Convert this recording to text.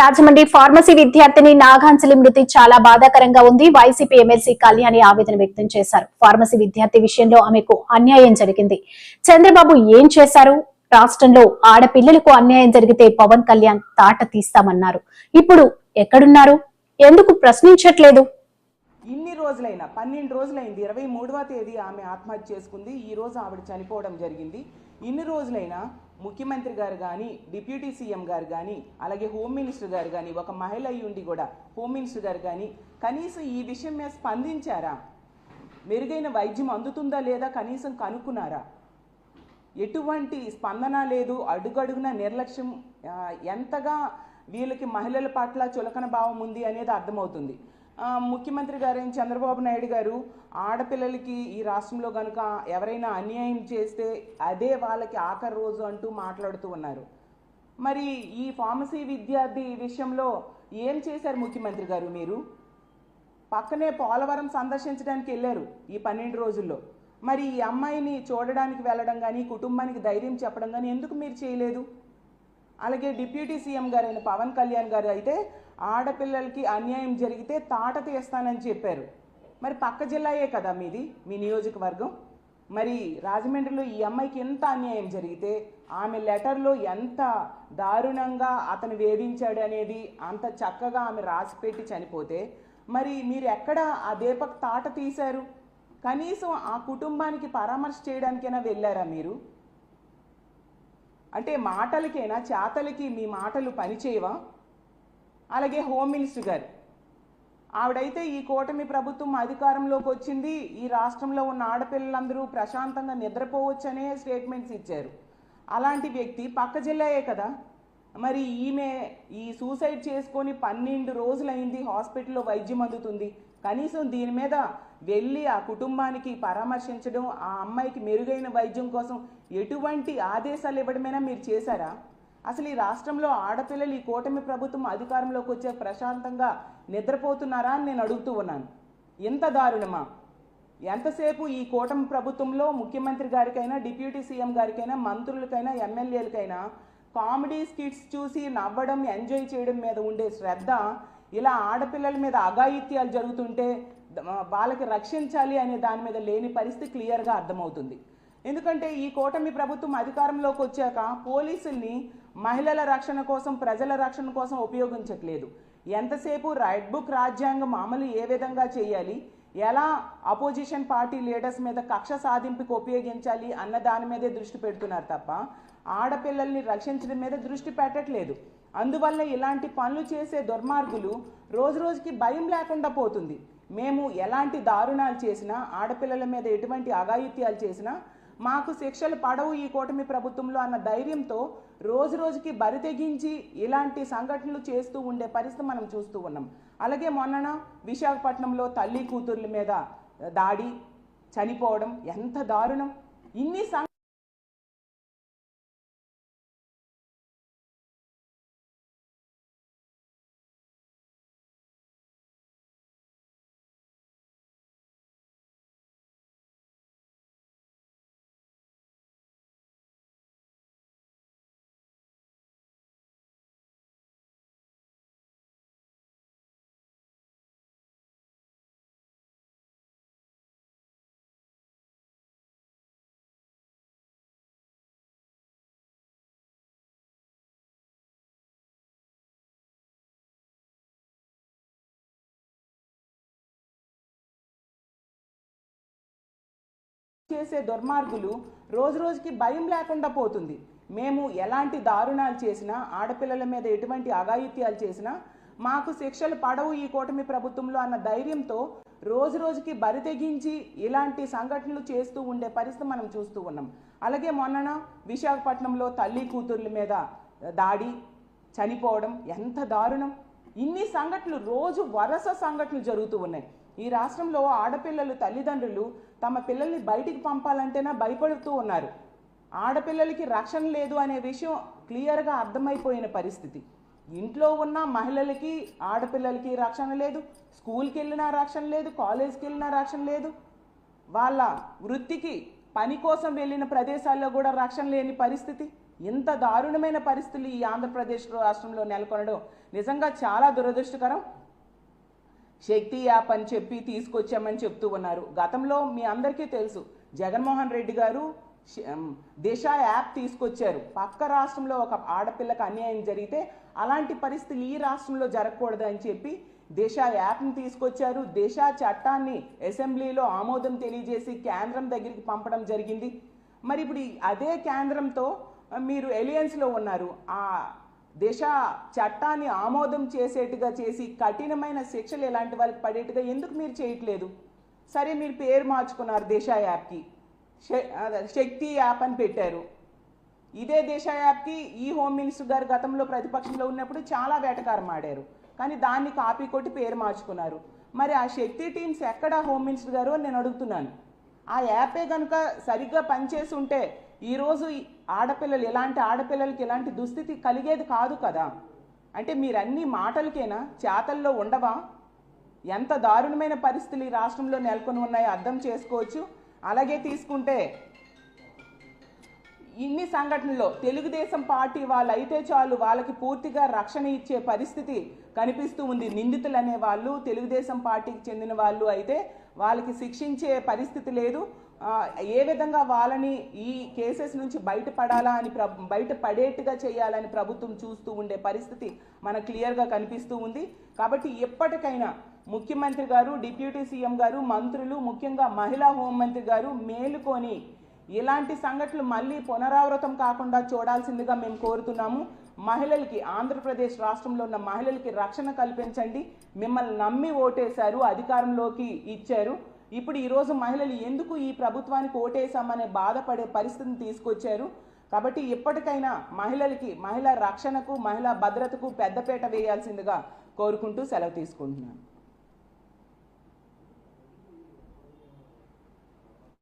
Rajahmundry pharmacy విద్యార్థిని నాగాంజలి మృతి చాలా బాధాకరంగా ఉంది. వైసీపీ ఎమ్మెల్సీ కళ్యాణి ఆవేదన వ్యక్తం చేశారు. ఫార్మసీ విద్యార్థి విషయంలో ఆమెకు అన్యాయం జరిగింది. చంద్రబాబు ఏం చేశారు? రాష్ట్రంలో ఆడపిల్లలకు అన్యాయం జరిగితే పవన్ కళ్యాణ్ తాట తీస్తామన్నారు. ఇప్పుడు ఎక్కడున్నారు? ఎందుకు ప్రశ్నించట్లేదు? ఇన్ని రోజులైనా పన్నెండు రోజులైంది ఇరవై మూడవ తేదీ ఆమె ఆత్మహత్య చేసుకుంది. ఈ రోజు ఆవిడ చనిపోవడం జరిగింది. ఇన్ని రోజులైనా ముఖ్యమంత్రి గారు కానీ డిప్యూటీ సీఎం గారు కానీ అలాగే హోమ్ మినిస్టర్ గారు కానీ ఒక మహిళ అయి ఉండి కూడా హోమ్ మినిస్టర్ గారు కానీ కనీసం ఈ విషయం మీద స్పందించారా? మెరుగైన వైద్యం అందుతుందా లేదా కనీసం కనుక్కున్నారా? ఎటువంటి స్పందన లేదు అడుగడుగున నిర్లక్ష్యం ఎంతగా వీళ్ళకి మహిళల పట్ల చులకన భావం ఉంది అనేది అర్థమవుతుంది. ముఖ్యమంత్రి గారు చంద్రబాబు నాయుడు గారు ఆడపిల్లలకి ఈ రాష్ట్రంలో కనుక ఎవరైనా అన్యాయం చేస్తే అదే వాళ్ళకి ఆఖరి రోజు అంటూ మాట్లాడుతూ ఉన్నారు. మరి ఈ ఫార్మసీ విద్యార్థి విషయంలో ఏం చేశారు ముఖ్యమంత్రి గారు మీరు? పక్కనే పోలవరం సందర్శించడానికి వెళ్ళారు ఈ పన్నెండు రోజుల్లో. మరి ఈ అమ్మాయిని చూడడానికి వెళ్ళడం కానీ కుటుంబానికి ధైర్యం చెప్పడం కానీ ఎందుకు మీరు చేయలేదు? అలాగే డిప్యూటీ సీఎం గారైన పవన్ కళ్యాణ్ గారు అయితే ఆడపిల్లలకి అన్యాయం జరిగితే తాట తీస్తానని చెప్పారు. మరి పక్క జిల్లాయే కదా మీది మీ నియోజకవర్గం. మరి రాజమండ్రిలో ఈ అమ్మాయికి ఎంత అన్యాయం జరిగితే ఆమె లెటర్లో ఎంత దారుణంగా అతను వేధించాడు అనేది అంత చక్కగా ఆమె రాసిపెట్టి చనిపోతే మరి మీరు ఎక్కడ ఆ దీపక్ తాట తీశారు? కనీసం ఆ కుటుంబానికి పరామర్శ చేయడానికైనా వెళ్ళారా మీరు? అంటే మాటలకైనా చేతలకి మీ మాటలు పనిచేయవా? అలాగే హోమ్ మినిస్టర్ గారు. ఆవిడైతే ఈ కూటమి ప్రభుత్వం అధికారంలోకి వచ్చింది. ఈ రాష్ట్రంలో ఉన్న ఆడపిల్లలందరూ ప్రశాంతంగా నిద్రపోవచ్చనే స్టేట్మెంట్స్ ఇచ్చారు. అలాంటి వ్యక్తి పక్క జిల్లాయే కదా. మరి ఈమె ఈ సూసైడ్ చేసుకొని పన్నెండు రోజులైంది హాస్పిటల్లో వైద్యం అందుతుంది. కనీసం దీని మీద వెళ్ళి ఆ కుటుంబానికి పరామర్శించడం ఆ అమ్మాయికి మెరుగైన వైద్యం కోసం ఎటువంటి ఆదేశాలు ఇవ్వడమైనా మీరు చేశారా? అసలు ఈ రాష్ట్రంలో ఆడపిల్లలు ఈ కూటమి ప్రభుత్వం అధికారంలోకి వచ్చే ప్రశాంతంగా నిద్రపోతున్నారా అని నేను అడుగుతూ ఉన్నాను. ఎంత దారుణమా? ఎంతసేపు ఈ కూటమి ప్రభుత్వంలో ముఖ్యమంత్రి గారికైనా డిప్యూటీ సీఎం గారికైనా మంత్రులకైనా ఎమ్మెల్యేలకైనా కామెడీ స్కిట్స్ చూసి నవ్వడం ఎంజాయ్ చేయడం మీద ఉండే శ్రద్ధ ఇలా ఆడపిల్లల మీద అఘాయిత్యాలు జరుగుతుంటే వాళ్ళకి రక్షించాలి అనే దాని మీద లేని పరిస్థితి క్లియర్గా అర్థమవుతుంది. ఎందుకంటే ఈ కూటమి ప్రభుత్వం అధికారంలోకి వచ్చాక పోలీసుల్ని మహిళల రక్షణ కోసం ప్రజల రక్షణ కోసం ఉపయోగించట్లేదు. ఎంతసేపు రైట్ బుక్ రాజ్యాంగం అమలు ఏ విధంగా చేయాలి? ఎలా అపోజిషన్ పార్టీ లీడర్స్ మీద కక్ష సాధింపుకి ఉపయోగించాలి అన్న దాని మీదే దృష్టి పెడుతున్నారు తప్ప ఆడపిల్లల్ని రక్షించడం మీద దృష్టి పెట్టట్లేదు. అందువల్ల ఇలాంటి పనులు చేసే దుర్మార్గులు రోజు రోజుకి భయం లేకుండా పోతుంది. మేము ఎలాంటి దారుణాలు చేసినా ఆడపిల్లల మీద ఎటువంటి అఘాయిత్యాలు చేసినా మాకు శిక్షలు పడవు ఈ కూటమి ప్రభుత్వంలో అన్న ధైర్యంతో రోజు రోజుకి బరి తెగించి ఇలాంటి సంఘటనలు చేస్తూ ఉండే పరిస్థితి మనం చూస్తూ ఉన్నాం. అలాగే మొన్నన విశాఖపట్నంలో తల్లి కూతుర్ల మీద దాడి చనిపోవడం ఎంత దారుణం. ఇన్ని సంఘ చేసే దుర్మార్గులు రోజు రోజుకి భయం లేకుండా పోతుంది. మేము ఎలాంటి దారుణాలు చేసినా ఆడపిల్లల మీద ఎటువంటి అఘాయిత్యాలు చేసినా మాకు శిక్షలు పడవు ఈ కూటమి ప్రభుత్వంలో అన్న ధైర్యంతో రోజు రోజుకి బరి తెగించి ఇలాంటి సంఘటనలు చేస్తూ ఉండే పరిస్థితి మనం చూస్తూ ఉన్నాం. అలాగే మొన్నన విశాఖపట్నంలో తల్లి కూతుర్ల మీద దాడి చనిపోవడం ఎంత దారుణం! ఇన్ని సంఘటనలు రోజు వరుస సంఘటనలు జరుగుతూ ఉన్నాయి. ఈ రాష్ట్రంలో ఆడపిల్లలు తల్లిదండ్రులు తమ పిల్లల్ని బయటికి పంపాలంటేనే భయపడుతూ ఉన్నారు. ఆడపిల్లలకి రక్షణ లేదు అనే విషయం క్లియర్గా అర్థమైపోయిన పరిస్థితి. ఇంట్లో ఉన్న మహిళలకి ఆడపిల్లలకి రక్షణ లేదు స్కూల్కి వెళ్ళినా రక్షణ లేదు కాలేజ్కి వెళ్ళినా రక్షణ లేదు. వాళ్ళ వృత్తికి పని కోసం వెళ్ళిన ప్రదేశాల్లో కూడా రక్షణ లేని పరిస్థితి. ఇంత దారుణమైన పరిస్థితులు ఈ ఆంధ్రప్రదేశ్ రాష్ట్రంలో నెలకొనడం నిజంగా చాలా దురదృష్టకరం. శక్తి యాప్ అని చెప్పి తీసుకొచ్చామని చెప్తూ ఉన్నారు. గతంలో మీ అందరికీ తెలుసు జగన్మోహన్ రెడ్డి గారు దిశ యాప్ తీసుకొచ్చారు. పక్క రాష్ట్రంలో ఒక ఆడపిల్లకి అన్యాయం జరిగితే అలాంటి పరిస్థితులు ఈ రాష్ట్రంలో జరగకూడదు అని చెప్పి దిశ యాప్ని తీసుకొచ్చారు. దిశ చట్టాన్ని అసెంబ్లీలో ఆమోదం తెలియజేసి కేంద్రం దగ్గరికి పంపడం జరిగింది. మరి ఇప్పుడు అదే కేంద్రంతో మీరు ఎలియన్స్లో ఉన్నారు. ఆ దిశ చట్టాన్ని ఆమోదం చేసేట్టుగా చేసి కఠినమైన శిక్షలు ఇలాంటి వాళ్ళకి పడేట్టుగా ఎందుకు మీరు చేయట్లేదు? సరే మీరు పేరు మార్చుకున్నారు దిశ యాప్కి. శ- శక్తి యాప్ అని పెట్టారు. ఇదే దిశ యాప్కి ఈ హోమ్ మినిస్టర్ గారు గతంలో ప్రతిపక్షంలో ఉన్నప్పుడు చాలా వేటకారం ఆడారు. కానీ దాన్ని కాపీ కొట్టి పేరు మార్చుకున్నారు. మరి ఆ శక్తి టీమ్స్ ఎక్కడ హోమ్ మినిస్టర్ గారు అని నేను అడుగుతున్నాను. ఆ యాపే కనుక సరిగ్గా పనిచేసి ఉంటే ఈరోజు ఆడపిల్లలు ఎలాంటి ఆడపిల్లలకి ఎలాంటి దుస్థితి కలిగేది కాదు కదా. అంటే మీరన్నీ మాటలకేనా? చేతల్లో ఉండవా? ఎంత దారుణమైన పరిస్థితులు ఈ రాష్ట్రంలో నెలకొని ఉన్నాయో అర్థం చేసుకోవచ్చు. అలాగే తీసుకుంటే ఇన్ని సంఘటనలో తెలుగుదేశం పార్టీ వాళ్ళు అయితే చాలు వాళ్ళకి పూర్తిగా రక్షణ ఇచ్చే పరిస్థితి కనిపిస్తూ ఉంది. నిందితులు అనే వాళ్ళు తెలుగుదేశం పార్టీకి చెందిన వాళ్ళు అయితే వాళ్ళకి శిక్షించే పరిస్థితి లేదు. ఏ విధంగా వాళ్ళని ఈ కేసెస్ నుంచి బయటపడాలా అని ప్ర బయట పడేట్టుగా చేయాలని ప్రభుత్వం చూస్తూ ఉండే పరిస్థితి మనకు క్లియర్గా కనిపిస్తూ ఉంది. కాబట్టి ఎప్పటికైనా ముఖ్యమంత్రి గారు డిప్యూటీ సీఎం గారు మంత్రులు ముఖ్యంగా మహిళా హోంమంత్రి గారు మేలుకొని ఇలాంటి సంఘటనలు మళ్ళీ పునరావృతం కాకుండా చూడాల్సిందిగా మేము కోరుతున్నాము. మహిళలకి ఆంధ్రప్రదేశ్ రాష్ట్రంలో ఉన్న మహిళలకి రక్షణ కల్పించండి. మిమ్మల్ని నమ్మి ఓటేశారు అధికారంలోకి ఇచ్చారు. ఇప్పుడు ఈరోజు మహిళలు ఎందుకు ఈ ప్రభుత్వానికి ఓటేశామనే బాధపడే పరిస్థితిని తీసుకొచ్చారు. కాబట్టి ఇప్పటికైనా మహిళలకి మహిళా రక్షణకు మహిళా భద్రతకు పెద్దపేట వేయాల్సిందిగా కోరుకుంటూ సెలవు తీసుకుంటున్నాను.